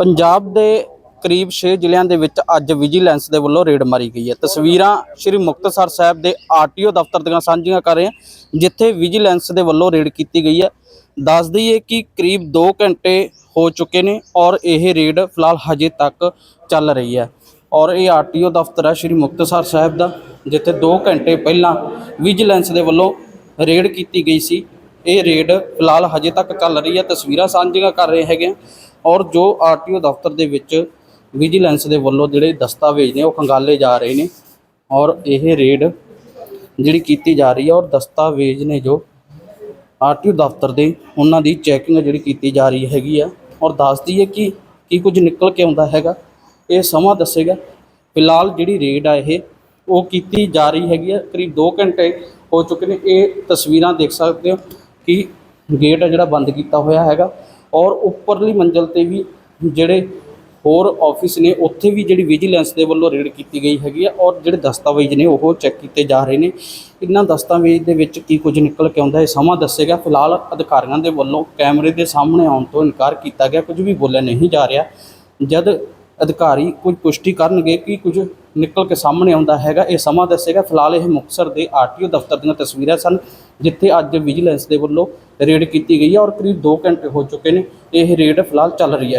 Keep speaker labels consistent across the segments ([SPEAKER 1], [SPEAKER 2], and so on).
[SPEAKER 1] ਪੰਜਾਬ ਦੇ ਕਰੀਬ 6 ਜ਼ਿਲ੍ਹਿਆਂ ਦੇ ਵਿੱਚ ਅੱਜ ਵਿਜੀਲੈਂਸ ਦੇ ਵੱਲੋਂ ਰੇਡ ਮਾਰੀ ਗਈ ਹੈ। ਤਸਵੀਰਾਂ ਸ੍ਰੀ ਮੁਕਤਸਰ ਸਾਹਿਬ ਦੇ ਆਰਟੀਓ ਦਫ਼ਤਰ ਦੀਆਂ ਸਾਂਝੀਆਂ ਕਰ ਰਹੇ ਹਾਂ, ਜਿੱਥੇ ਵਿਜੀਲੈਂਸ ਦੇ ਵੱਲੋਂ ਰੇਡ ਕੀਤੀ ਗਈ ਹੈ। ਦੱਸ ਦਈਏ ਕਿ ਕਰੀਬ 2 ਘੰਟੇ ਹੋ ਚੁੱਕੇ ਨੇ ਔਰ ਇਹ ਰੇਡ ਫਿਲਹਾਲ ਹਜੇ ਤੱਕ ਚੱਲ ਰਹੀ ਹੈ। ਔਰ ਇਹ ਆਰਟੀਓ ਦਫ਼ਤਰ ਹੈ ਸ੍ਰੀ ਮੁਕਤਸਰ ਸਾਹਿਬ ਦਾ, ਜਿੱਥੇ 2 ਘੰਟੇ ਪਹਿਲਾਂ ਵਿਜੀਲੈਂਸ ਦੇ ਵੱਲੋਂ ਰੇਡ ਕੀਤੀ ਗਈ ਸੀ। ਇਹ ਰੇਡ ਫਿਲਹਾਲ ਹਜੇ ਤੱਕ ਚੱਲ ਰਹੀ ਹੈ, ਤਸਵੀਰਾਂ ਸਾਂਝੀਆਂ ਕਰ ਰਹੇ ਹੈਗੇ ਹਾਂ ਔਰ ਜੋ ਆਰਟੀਓ ਦਫ਼ਤਰ ਦੇ ਵਿੱਚ ਵਿਜੀਲੈਂਸ ਦੇ ਵੱਲੋਂ ਜਿਹੜੇ ਦਸਤਾਵੇਜ਼ ਨੇ, ਉਹ ਖੰਗਾਲੇ ਜਾ ਰਹੇ ਨੇ। ਔਰ ਇਹ ਰੇਡ ਜਿਹੜੀ ਕੀਤੀ ਜਾ ਰਹੀ ਹੈ, ਔਰ ਦਸਤਾਵੇਜ਼ ਨੇ ਜੋ ਆਰਟੀਓ ਦਫ਼ਤਰ ਦੇ ਉਹਨਾਂ ਦੀ ਚੈਕਿੰਗ ਜਿਹੜੀ ਕੀਤੀ ਜਾ ਰਹੀ ਹੈਗੀ ਆ। ਔਰ ਦੱਸਦੀ ਹੈ ਕਿ ਕੀ ਕੁਝ ਨਿਕਲ ਕੇ ਆਉਂਦਾ ਹੈਗਾ, ਇਹ ਸਮਾਂ ਦੱਸੇਗਾ। ਫਿਲਹਾਲ ਜਿਹੜੀ ਰੇਡ ਆ ਇਹ, ਉਹ ਕੀਤੀ ਜਾ ਰਹੀ ਹੈਗੀ ਆ, ਕਰੀਬ 2 ਘੰਟੇ ਹੋ ਚੁੱਕੇ ਨੇ। ਇਹ ਤਸਵੀਰਾਂ ਦੇਖ ਸਕਦੇ ਹੋ। ਕਿ ਗੇਟ ਆ ਜਿਹੜਾ ਬੰਦ ਕੀਤਾ ਹੋਇਆ ਹੈਗਾ ਔਰ ਉੱਪਰਲੀ ਮੰਜ਼ਲ ਤੇ ਵੀ ਜਿਹੜੇ ਹੋਰ ਆਫਿਸ ਨੇ, ਉੱਥੇ ਵੀ ਜਿਹੜੀ ਵਿਜੀਲੈਂਸ ਦੇ ਵੱਲੋਂ ਰੇਡ ਕੀਤੀ ਗਈ ਹੈਗੀ ਆ ਔਰ ਜਿਹੜੇ ਦਸਤਾਵੇਜ਼ ਨੇ ਉਹ ਚੈੱਕ ਕੀਤੇ ਜਾ ਰਹੇ ਨੇ। ਇਹਨਾਂ ਦਸਤਾਵੇਜ਼ ਦੇ ਵਿੱਚ ਕੀ ਕੁਝ ਨਿਕਲ ਕੇ ਆਉਂਦਾ ਇਹ ਸਮਾਂ ਦੱਸੇਗਾ। ਫਿਲਹਾਲ ਅਧਿਕਾਰੀਆਂ ਦੇ ਵੱਲੋਂ ਕੈਮਰੇ ਦੇ ਸਾਹਮਣੇ ਆਉਣ ਤੋਂ ਇਨਕਾਰ ਕੀਤਾ ਗਿਆ, ਕੁਝ ਵੀ ਬੋਲਿਆ ਨਹੀਂ ਜਾ ਰਿਹਾ। ਜਦ ਅਧਿਕਾਰੀ ਕੁਝ ਪੁਸ਼ਟੀ ਕਰਨਗੇ ਕਿ ਕੁਝ ਨਿਕਲ ਕੇ ਸਾਹਮਣੇ ਆਉਂਦਾ ਹੈਗਾ। ਇਹ ਸਮਾਂ ਦੱਸੇਗਾ। ਫਿਲਹਾਲ ਇਹ ਮੁਕਤਸਰ ਦੇ ਆਰਟੀਓ ਦਫ਼ਤਰ ਦੀਆਂ ਤਸਵੀਰਾਂ ਸਨ, ਜਿੱਥੇ ਅੱਜ ਵਿਜੀਲੈਂਸ ਦੇ ਵੱਲੋਂ ਰੇਡ ਕੀਤੀ ਗਈ ਹੈ ਔਰ ਕਰੀਬ 2 ਘੰਟੇ ਹੋ ਚੁੱਕੇ ਨੇ। ਇਹ ਰੇਡ ਫਿਲਹਾਲ ਚੱਲ ਰਹੀ ਹੈ।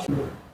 [SPEAKER 1] Thank you.